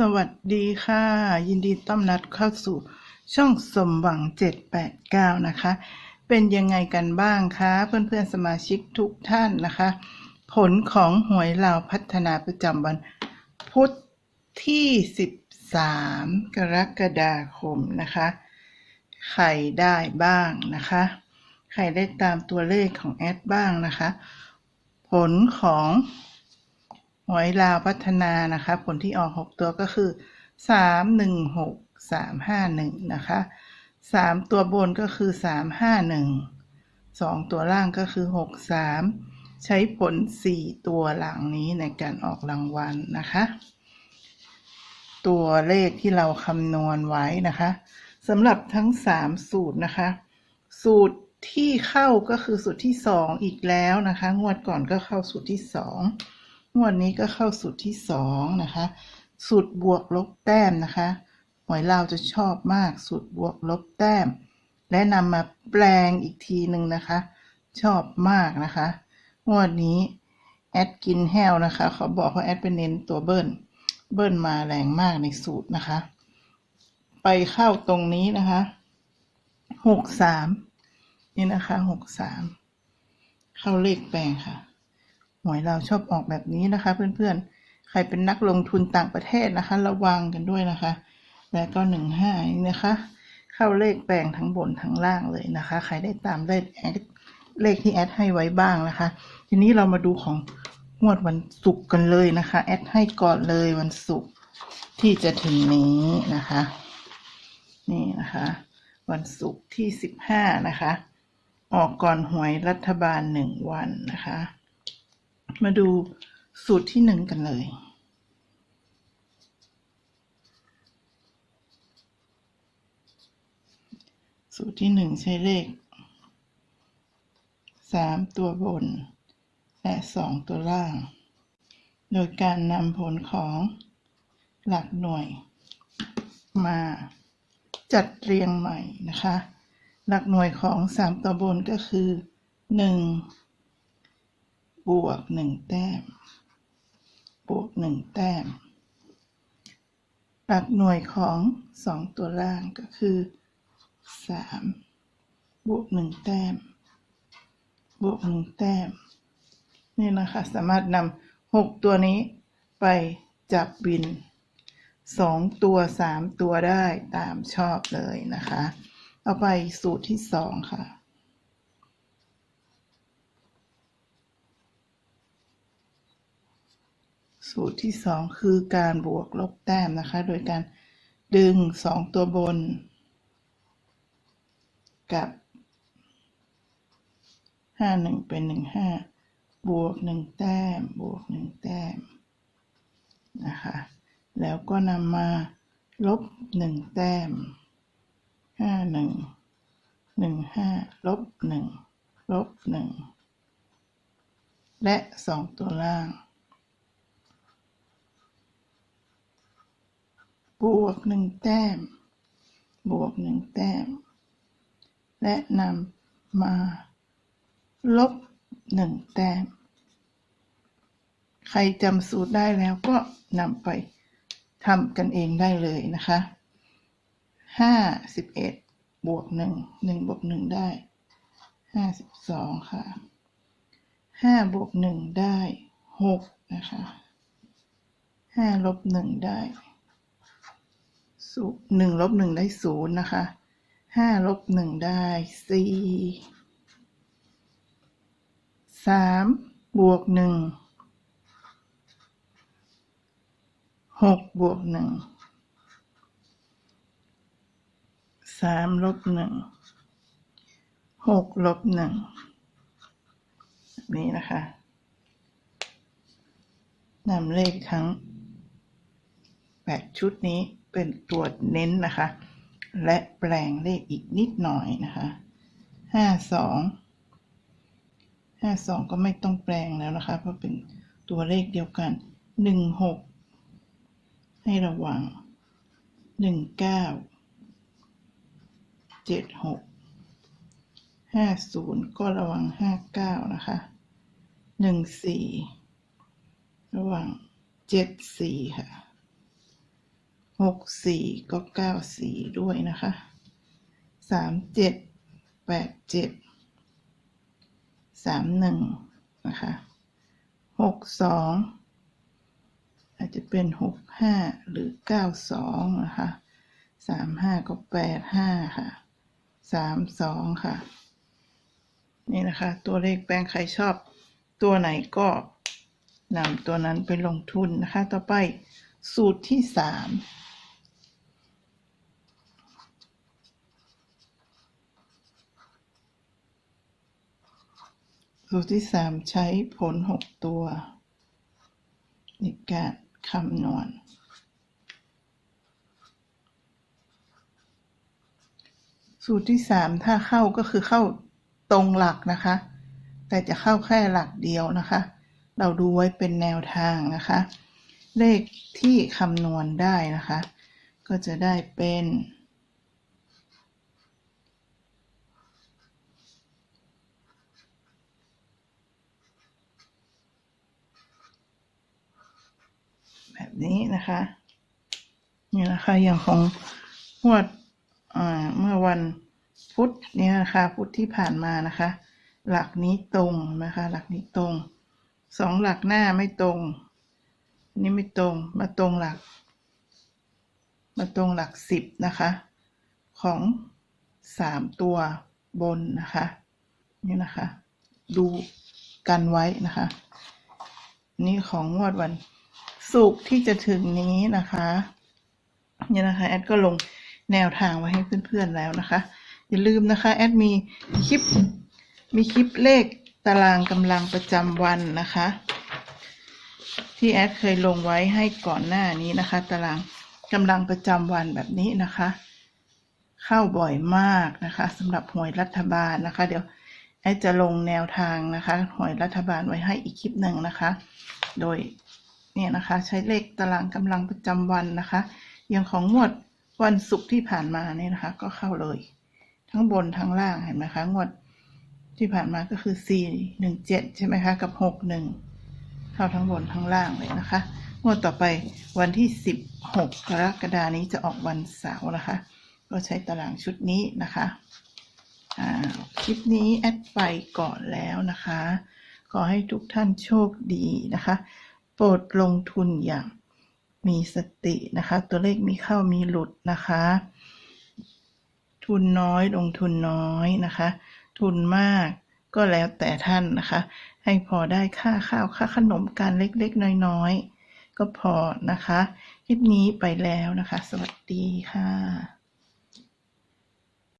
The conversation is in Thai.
สวัสดีค่ะ ยินดีต้อนรับเข้าสู่ช่องสมหวัง 789 นะคะ เป็นยังไงกันบ้างคะ เพื่อนๆสมาชิกทุกท่านนะคะ ผลของหวยลาวพัฒนาประจำวัน พุธที่ 13 กรกฎาคมนะคะใครได้บ้างนะคะ ใครได้ตามตัวเลขของแอดบ้างนะคะ ผลของ หวยลาวพัฒนานะคะผลที่ออก 6 ตัวก็คือ 3 1 6 3 5 1 นะคะ 3 ตัวบนก็คือ 3 5 1 2 ตัวล่างก็คือ 6 3 ใช้ผล 4 ตัวหลังนี้ในการออกรางวัลนะคะ ตัวเลขที่เราคำนวณไว้นะคะสำหรับทั้ง 3 สูตรนะคะ สูตรที่เข้าก็คือสูตรที่ 2 อีกแล้วนะคะ งวดก่อนก็เข้าสูตรที่ 2 งวดนี้ก็เข้าสูตรที่2นะคะ สูตรบวกลบแต้มนะคะหวยลาจะชอบมากสูตรบวกลบแต้ม และนำมาแปลงอีกทีหนึ่งนะคะ ชอบมากนะคะงวดนี้แอดกินแห้วนะคะเขาบอกว่าแอดเป็นเน้นตัวเบิ้ลเบิ้ลมาแรงมากในสูตรนะคะ ไปเข้าตรงนี้นะคะหกสามนี่นะคะหกสามเข้าเลขแปลงค่ะ หวยเราชอบออกแบบนี้นะคะ เพื่อนๆ ใครเป็นนักลงทุนต่างประเทศนะคะ ระวังกันด้วยนะคะ แล้วก็หนึ่งห้านี่นะคะ เข้าเลขแปลงทั้งบนทั้งล่างเลยนะคะ ใครได้ตามเลขแอดเลขที่แอดให้ไว้บ้างนะคะ ทีนี้เรามาดูของงวดวันศุกร์กันเลยนะคะ แอดให้ก่อนเลยวันศุกร์ที่จะถึงนี้นะคะ นี่นะคะ วันศุกร์ที่สิบห้านะคะ ออกก่อนหวยรัฐบาลหนึ่งวันนะคะ มาดูสูตรที่หนึ่งกันเลย สูตรที่หนึ่งใช้เลขสามตัวบน และสองตัวล่าง โดยการนำผลของหลักหน่วย มาจัดเรียงใหม่นะคะ หลักหน่วยของสามตัวบนก็คือหนึ่ง บวกหนึ่งแต้ม บวกหนึ่งแต้ม หลักหน่วยของสองตัวล่างก็คือสามบวกหนึ่งแต้ม บวกหนึ่งแต้ม นี่นะคะ สามารถนำหกตัวนี้ไปจับบินสองตัวสามตัวได้ตามชอบเลยนะคะ เอาไปสูตรที่สองค่ะ สูตรที่สองคือการบวกลบแต้มนะคะ โดยการดึงสองตัวบน กับห้าหนึ่งเป็นหนึ่งห้าบวกหนึ่งแต้ม บวกหนึ่งแต้มนะคะ แล้วก็นำมาลบหนึ่งแต้มห้าหนึ่งหนึ่งห้าลบหนึ่งลบหนึ่งและสองตัวล่าง บวกหนึ่งแต้ม บวกหนึ่งแต้ม และนำมา ลบหนึ่งแต้ม ใครจำสูตรได้แล้วก็นำไปทำกันเองได้เลยนะคะห้าสิบเอ็ดบวกหนึ่งหนึ่งบวกหนึ่งได้ห้าสิบสองค่ะห้าบวกหนึ่งได้หกนะคะห้าลบหนึ่งได้ หนึ่งลบหนึ่งได้ศูนย์นะคะห้าลบหนึ่งได้สี่สามบวกหนึ่งหกบวกหนึ่งสามลบหนึ่งหกลบหนึ่งนี่นะคะนำเลขทั้งแปดชุดนี้ เป็นตัวเน้นนะคะ และแปลงเลขอีกนิดหน่อยนะคะห้าสองห้าสองก็ไม่ต้องแปลงแล้วนะคะ เพราะเป็นตัวเลขเดียวกันหนึ่งหกให้ระวังหนึ่งเก้าเจ็ดหกห้าศูนย์ก็ระวังห้าเก้านะคะหนึ่งสี่ระวังเจ็ดสี่ค่ะ หกสี่ก็เก้าสี่ด้วยนะคะสามเจ็ดแปดเจ็ดสามหนึ่งนะคะหกสองอาจจะเป็นหกห้าหรือเก้าสองนะคะสามห้าก็แปดห้าค่ะสามสองค่ะ นี่นะคะ ตัวเลขแปลงใครชอบตัวไหนก็นำตัวนั้นไปลงทุนนะคะ ต่อไปสูตรที่สาม สูตรที่สามใช้ผลหกตัว ในการคำนวณ สูตรที่สามถ้าเข้าก็คือเข้าตรงหลักนะคะ แต่จะเข้าแค่หลักเดียวนะคะ เราดูไว้เป็นแนวทางนะคะ เลขที่คำนวณได้นะคะ ก็จะได้เป็น 0 นี้นะคะนี่นะคะอย่างของงวดเมื่อวันพุธเนี่ยนะคะพุธที่ผ่านมานะคะ หลักนี้ตรงนะคะ หลักนี้ตรงสองหลักหน้าไม่ตรง นี่ไม่ตรงมาตรงหลัก มาตรงหลักสิบนะคะ ของสามตัวบนนะคะ นี่นะคะ ดูกันไว้นะคะ นี่ของงวดวัน ศุกร์ที่จะถึงนี้นะคะเนี่ยนะคะแอดก็ลงแนวทางไว้ให้เพื่อนๆแล้วนะคะ อย่าลืมนะคะแอดมีคลิปมีคลิปเลขตารางกำลังประจำวันนะคะ ที่แอดเคยลงไว้ให้ก่อนหน้านี้นะคะ ตารางกำลังประจำวันแบบนี้นะคะ เข้าบ่อยมากนะคะสำหรับหวยรัฐบาลนะคะ เดี๋ยวแอดจะลงแนวทางนะคะหวยรัฐบาลไว้ให้อีกคลิปหนึ่งนะคะ โดย เนี่ยนะคะ ใช้เลขตารางกำลังประจำวันนะคะอย่างของงวดวันศุกร์ที่ผ่านมาเนี่ยนะคะ ก็เข้าเลย ทั้งบนทั้งล่างเห็นไหมคะงวดที่ผ่านมาก็คือสี่หนึ่งเจ็ดใช่ไหมคะกับหกหนึ่งเข้าทั้งบนทั้งล่างเลยนะคะ งวดต่อไปวันที่สิบหกกรกฎานี้จะออกวันเสาร์นะคะ ก็ใช้ตารางชุดนี้นะคะคลิปนี้แอดไปก่อนแล้วนะคะ ขอให้ทุกท่านโชคดีนะคะ โปรดลงทุนอย่างมีสตินะคะ ตัวเลขมีเข้ามีหลุดนะคะ ทุนน้อยลงทุนน้อยนะคะ ทุนมากก็แล้วแต่ท่านนะคะ ให้พอได้ค่าข้าวค่าขนมการเล็กๆ น้อยๆ ก็พอนะคะ คลิปนี้ไปแล้วนะคะ สวัสดีค่ะ